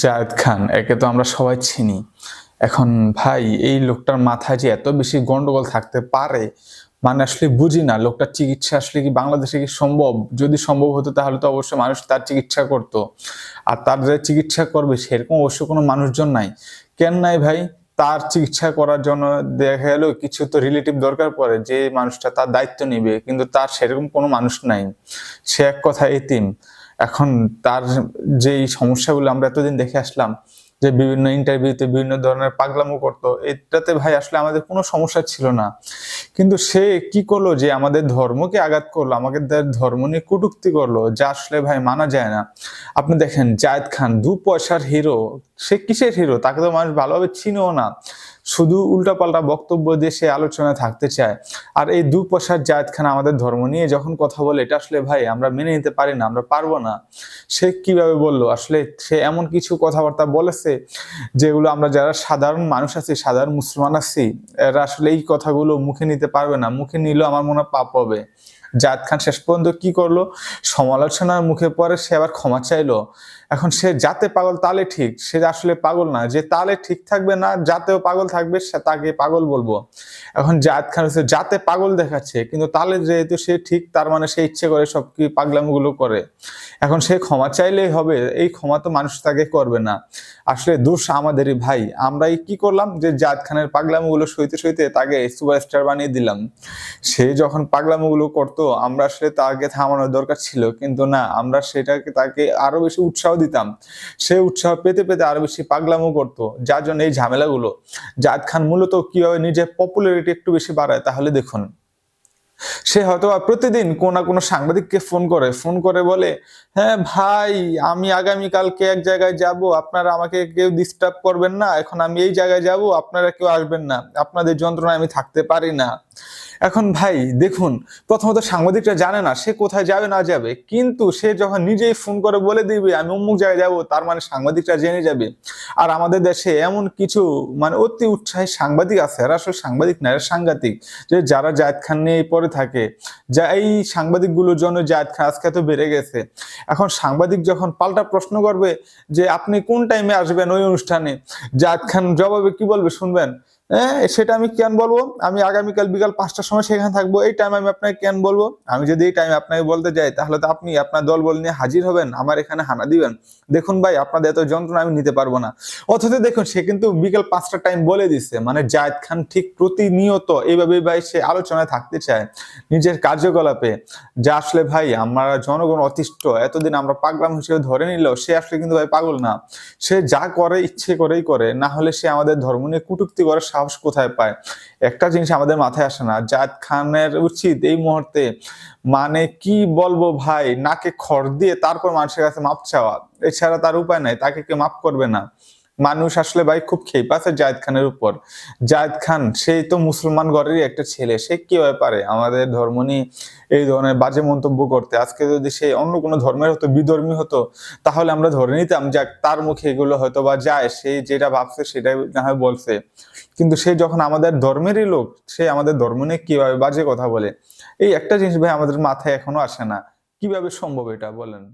জায়েদ খান, একে তো আমরা সবাই চিনি। এখন ভাই, এই লোকটার মাথায় যে এত বেশি গন্ডগোল থাকতে পারে মানে আসলে বুঝি না, লোকটার চিকিৎসা আসলে কি বাংলাদেশে কি সম্ভব? যদি সম্ভব হতো তাহলে তো অবশ্যই মানুষ তার চিকিৎসা করত। আর তার যে চিকিৎসা করবে, সেরকম অবশ্য কোনো মানুষজন নাই। কেন নাই ভাই? তার চিকিৎসা করার জন্য দেখা গেল কিছু তো রিলেটিভ দরকার পড়ে, যে মানুষটা তার দায়িত্ব নিবে, কিন্তু তার সেরকম কোনো মানুষ নাই। সে এক কথা এতিম। এখন তার যেই সমস্যাগুলো আমরা এতদিন দেখে আসলাম, যে বিভিন্ন ইন্টারভিউতে বিভিন্ন ধরনের পাগলামো করতো, এটাতে ভাই আসলে আমাদের কোনো সমস্যা ছিল না। কিন্তু সে কি করল যে আমাদের ধর্মকে আঘাত করল, আমাদের ধর্ম নিয়ে কটুক্তি করল, যা আসলে ভাই মানা যায় না। আপনি দেখেন, জায়দ খান দু পয়সার হিরো সে কিসের হিরো তাকে তো মানুষ ভালোভাবে চিনেও না। শুধু উল্টাপাল্টা বক্তব্য দিয়ে সে আলোচনায় থাকতে চায়। আর এই দু পয়সার জায়েদ খান আমাদের ধর্ম নিয়ে যখন কথা বলে, এটা আসলে ভাই আমরা মেনে নিতে পারি না, আমরা পারব না। সে কীভাবে বলল? আসলে সে এমন কিছু কথাবার্তা বলেছে যেগুলো আমরা যারা সাধারণ মানুষ আছি, সাধারণ মুসলমান আছি, এরা আসলে এই কথাগুলো মুখে নিতে পারবে না। মুখে নিলেও আমার মনে হয় পাপ হবে। জাদ খান শেষ পর্যন্ত কি করল? সমালোচনার মুখে পরে সে আবার ক্ষমা চাইলো। এখন সে যাতে পাগল তালে ঠিক, সে আসলে পাগল না, যে তালে ঠিক থাকবে না, যাতেও পাগল থাকবে, সে তাকে পাগল বলব। এখন জাদ খান হচ্ছে যাতে পাগল দেখাচ্ছে, কিন্তু তালে যেহেতু সে ঠিক, তার মানে সে ইচ্ছে করে সব কি পাগলামগুলো করে। এখন সে ক্ষমা চাইলেই হবে, এই ক্ষমা তো মানুষ তাকে করবে না। আসলে দোষ আমাদেরই ভাই। আমরাই কি করলাম যে জাদ খানের পাগলামগুলো সইতে সইতে তাকে সুপারস্টার বানিয়ে দিলাম। সে যখন পাগলামগুলো করতো, আমরা আসলে তাকে থামানোর দরকার ছিল। কিন্তু না, আমরা সেটাকে তাকে আরও বেশি উৎসাহ দিতাম। সে উৎসাহ পেতে পেতে আরও বেশি পাগলামো করতো। যার জন্য এই ঝামেলাগুলো। জাদ খান মূলত কীভাবে নিজের পপুলারিটি একটু বেশি বাড়ায়, তাহলে দেখুন। সে হয়তো প্রতিদিন কোন কোনো সাংবাদিককে ফোন করে ফোন করে বলে হ্যাঁ ভাই, আমি আগামীকালকে এক জায়গায় যাব, আপনারা আমাকে কেউ ডিস্টার্ব করবেন না, এখন আমি এই জায়গায় যাব, আপনারা কেউ আসবেন না, আপনাদের যন্ত্রণায় আমি থাকতে পারি না। এখন ভাই, দেখুন, প্রথমত সাংবাদিকরা জানে না সে কোথায় যাবে, না যাবে, কিন্তু সে যখন নিজেই ফোন করে বলে দিবে, আমি অমুক জায়গায় যাব তার মানে সাংবাদিকরা জেনে যাবে। আর আমাদের দেশে এমন কিছু মানে অতি উৎসাহী সাংবাদিক আছে, এরা আসলে সাংবাদিক না, এরা সাংঘাতিক, যে যারা জায়দ খান নিয়ে পরে থাকে। যা এই সাংবাদিকগুলোর জন্য জায়দ আজকে তো বেড়ে গেছে। এখন সাংবাদিক যখন পাল্টা প্রশ্ন করবে যে, আপনি কোন টাইমে আসবেন ওই অনুষ্ঠানে? জায়দ খান জবাবে কি বলবে শুনবেন? হ্যাঁ সেটা আমি কেন বলব? আমি আগামীকাল বিকাল পাঁচটার সময় সেখানে থাকব, এই টাইম আমি আপনাকে কেন বলব? আমি যদি এই টাইম আপনাকে বলতে যাই, তাহলে তো আপনি আপনার দল বল নিয়ে হাজির হবেন, আমার এখানে হানা দিবেন। দেখুন ভাই, আপনাদের এত যন্ত্রণা আমি নিতে পারব না। অথচ দেখুন, সে কিন্তু বিকেল পাঁচটা টাইম বলে দিচ্ছে মানে জায়দ খান ঠিক প্রতিনিয়ত এইভাবে ভাই সে আলোচনায় থাকতে চায় নিজের কার্যকলাপে। যা আসলে ভাই, আমরা জনগণ অতিষ্ঠ, এতদিন আমরা পাগলাম হিসেবে ধরে নিল সে আসলে কিন্তু ভাই পাগল না। সে যা করে ইচ্ছে করেই করে, না হলে সে আমাদের ধর্ম নিয়ে কুটুক্তি করে সাহস কোথায় পায়? একটা জিনিস আমাদের মাথায় আসে না জাদ খানের উচিত এই মুহূর্তে মানে কি বলব ভাই, নাকে খড় দিয়ে তারপর মানুষের কাছে মাপ চাওয়া, এছাড়া তার উপায় নাই, তাকে কে মাপ করবে না। মানুষ আসলে ভাই খুব খেপ আছে জায়দ খানের উপর। জায়দ খান সেই তো মুসলমান ঘরেরই একটা ছেলে, সে কীভাবে পারে? আমাদের ধর্ম নিয়ে এই ধরনের বাজে মন্তব্য করতে। আজকে যদি সে অন্য কোনো ধর্মের হতো, বিধর্মী হতো, তাহলে আমরা ধরে নিতাম যাক তার মুখে এগুলো হয়তো বা যায়, সে যেটা ভাবছে সেটাই না হয় বলছে। কিন্তু সে যখন আমাদের ধর্মেরই লোক, সে আমাদের ধর্ম নিয়ে কীভাবে বাজে কথা বলে? এই একটা জিনিস ভাই আমাদের মাথায় এখনও আসে না। কীভাবে সম্ভব এটা বলেন?